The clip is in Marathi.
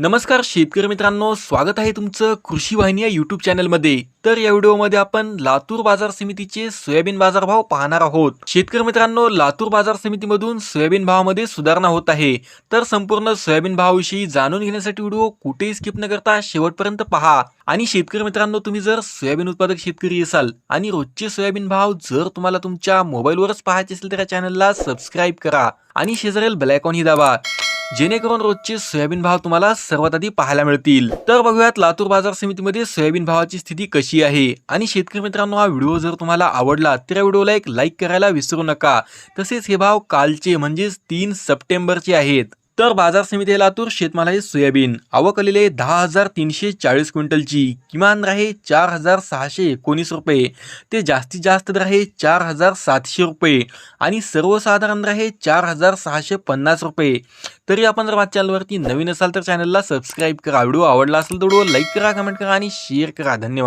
नमस्कार शेतकरी मित्रांनो स्वागत आहे तुमचं कृषी वाहिनी या यूट्यूब चॅनलमध्ये तर या व्हिडिओमध्ये आपण लातूर बाजार समितीचे सोयाबीन बाजारभाव पाहणार आहोत. शेतकरी मित्रांनो लातूर बाजार समितीमधून सोयाबीन भावामध्ये सुधारणा होत आहे. तर संपूर्ण सोयाबीन भावाविषयी जाणून घेण्यासाठी व्हिडिओ कुठेही स्किप न करता शेवटपर्यंत पहा. आणि शेतकरी मित्रांनो तुम्ही जर सोयाबीन उत्पादक शेतकरी असाल आणि रोजचे सोयाबीन भाव जर तुम्हाला तुमच्या मोबाईलवरच पाहायचे असेल तर या चॅनलला सबस्क्राईब करा. आणि शेजारील बेलायकॉन ही दाबा. जेणेकरून रोजचे सोयाबीन भाव तुम्हाला सर्वात आधी पाहायला मिळतील. तर बघूयात लातूर बाजार समितीमध्ये सोयाबीन भावाची स्थिती कशी आहे? आणि शेतकरी मित्रांनो हा व्हिडिओ जर तुम्हाला आवडला तर या व्हिडिओला एक लाईक करायला विसरू नका. तसेच हे भाव कालचे म्हणजेच तीन सप्टेंबरचे आहेत. तर बाजार समिती लातूर शेतमाल सोयाबीन. आवक आलेले दहा हजार तीनशे चाळीस क्विंटलची. किमान राहे चार हजार सहाशे एकोणीस रुपये. ते जास्तीत जास्त दर आहे चार हजार सातशे रुपये. आणि सर्वसाधारण राहे चार हजार सहाशे पन्नास रुपये. तरी आपण जर माझ्या चॅनलवरती नवीन असाल तर चॅनलला सबस्क्राईब करा. व्हिडिओ आवडला असेल तर व्हिडिओ लाईक करा कमेंट करा आणि शेअर करा. धन्यवाद.